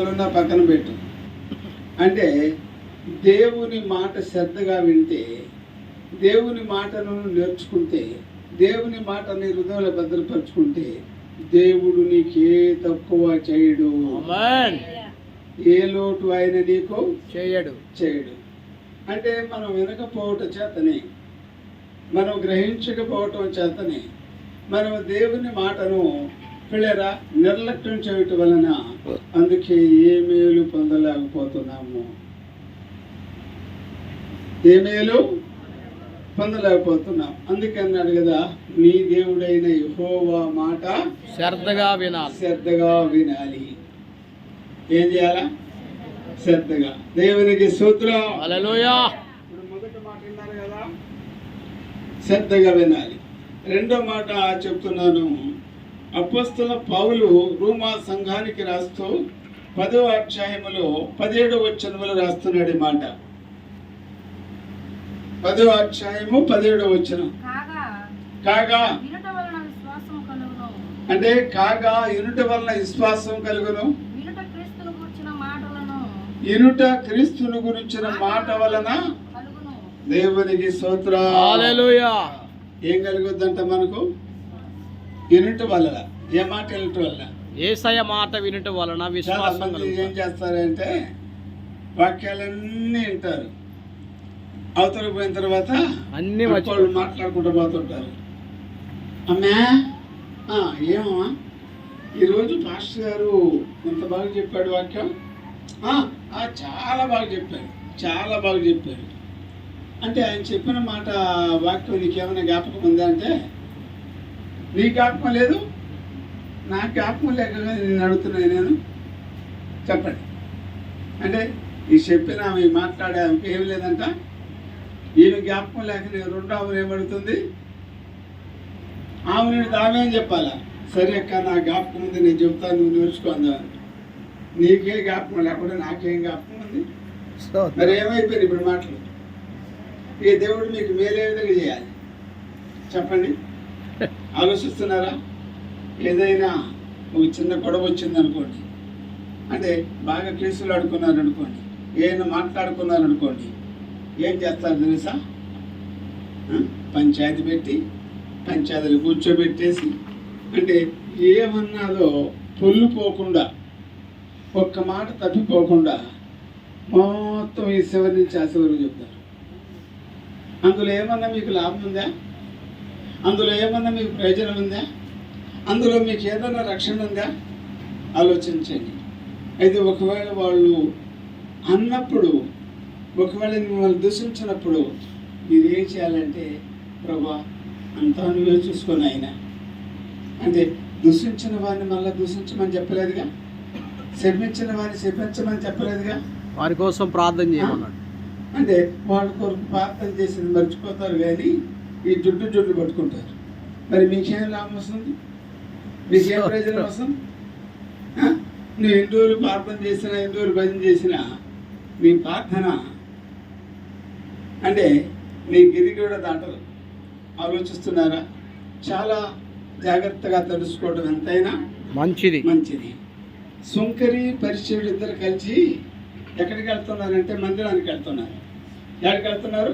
ఉన్న పక్కన పెట్టు. అంటే దేవుని మాట శ్రద్ధగా వింటే దేవుని మాటను నేర్చుకుంటే దేవుని మాట నీ హృదయంలో భద్రపరుచుకుంటే దేవుడు నీకే తక్కువ చేయడు. ఏ లోటు ఆయన నీకు చేయడు. చేయడు. అంటే మనం వినకపోవటం చేతనే మనం గ్రహించకపోవటం చేతనే మనం దేవుని మాటను పిల్లరా నిర్లక్ష్యం చేయటం వలన అందుకే ఏ మేలు పొందలేకపోతున్నాము. ఏ మేలు పొందలేకపోతున్నాం. అందుకే అన్నాడు కదా నీ దేవుడైన యెహోవా మాట శ్రద్ధగా వినాలి. శ్రద్ధగా వినాలి. ఏం చేయాలా? శ్రద్ధగా. దేవునికి సూత్రం ఇప్పుడు మొదటి మాట విన్నారు కదా శ్రద్ధగా వినాలి. రెండో మాట చెప్తున్నాను. అపస్తుల పౌలు రూమా సంఘానికి రాస్తూ పదో అధ్యాయములో పదిహేడు వచనములు రాస్తున్నాడు మాట. పదో అధ్యాయము పదిహేడు వచనం. కాగా కాగా. వినుట వలన విశ్వాసం కలుగును. అంటే కాగా ఇనుట వలన విశ్వాసం కలుగును. ఇనుట క్రీస్తుని గురించిన మాట వలన కలుగును. దేవునికి స్తోత్ర హల్లెలూయా. ఏం కలుగుద్దంట మనకు? ఇనుట వలన ఏ మాట ఇనుట వల్ల ఏసయ మాట వినుట వలన విశ్వాసం ఏం. చేస్తారంటే వాక్యాలన్నీ వింటారు. అవతల పోయిన తర్వాత అన్ని వాళ్ళు మాట్లాడుకుంటూ పోతుంటారు. అమ్మా ఏమమ్మా? ఈరోజు పాస్టర్ గారు ఎంత బాగా చెప్పాడు వాక్యం? చాలా బాగా చెప్పాడు చాలా బాగా చెప్పాడు అంటే ఆయన చెప్పిన మాట వాక్యం నీకేమైనా జ్ఞాపకం ఉందా అంటే నీ జ్ఞాపకం లేదు నా జ్ఞాపకం లేక నేను అడుగుతున్నాను నేను. చెప్పండి. అంటే ఈ చెప్పిన ఆమె మాట్లాడే ఆమెకి ఏం లేదంట? ఈమె జ్ఞాపకం లేక నేను రెండో ఆమెను ఏమడుగుతుంది ఆమె నేను అని చెప్పాలా? సరే అక్క నా జ్ఞాపకం ఉంది నేను చెప్తాను నువ్వు నేర్చుకుందా నీకే జ్ఞాపకం లేకుండా నాకేం జ్ఞాపకం ఉంది? మరి ఏమైపోయింది ఇప్పుడు మాటలు? ఈ దేవుడు మీకు మేలే విధంగా చేయాలి. చెప్పండి. ఆలోచిస్తున్నారా? ఏదైనా ఒక చిన్న గొడవ వచ్చింది అనుకోండి అంటే బాగా కేసులు ఆడుకున్నారు అనుకోండి ఏమైనా మాట్లాడుకున్నారు అనుకోండి ఏం చేస్తారు తెలుసా? పంచాయతీ పెట్టి పంచాయతీలు కూర్చోబెట్టేసి అంటే ఏమన్నాదో పొల్లుపోకుండా ఒక్క మాట తప్పిపోకుండా మొత్తం ఈ శివరి నుంచి ఆ శివరికి చెప్తారు. అందులో ఏమన్నా మీకు లాభం ఉందా? అందులో ఏమన్నా మీకు ప్రయోజనం ఉందా? అందులో మీకు ఏదైనా రక్షణ ఉందా? ఆలోచించండి. అయితే ఒకవేళ వాళ్ళు అన్నప్పుడు ఒకవేళ మిమ్మల్ని దూషించినప్పుడు మీరు ఏం చేయాలంటే ప్రభా అంతా నువ్వే చూసుకొని ఆయన అంటే దూషించిన వారిని మళ్ళీ దూషించమని చెప్పలేదుగా? శపించిన వారిని శపించమని చెప్పలేదుగా? వారి కోసం ప్రార్థన చేయమన్నాడు. అంటే వాళ్ళ కొరకు ప్రార్థన చేసింది మర్చిపోతారు కానీ ఈ జుట్టు జుట్టు పట్టుకుంటారు మరి మీకేం లాభం వస్తుంది? మీకేం ప్రయోజనం వస్తుంది? నువ్వు ఎన్ని రోజులు ప్రార్థన చేసినా ఎన్ని రోజులు భజన చేసినా నీ ప్రార్థన అంటే నీ గిరి కూడా దాటదు. ఆలోచిస్తున్నారా? చాలా జాగ్రత్తగా తెలుసుకోవడం ఎంతైనా మంచిది. మంచిది. సుంకరి పరిచయుడు ఇద్దరు కలిసి ఎక్కడికి వెళ్తున్నారంటే మందిరానికి వెళ్తున్నారు. ఎక్కడికి వెళ్తున్నారు?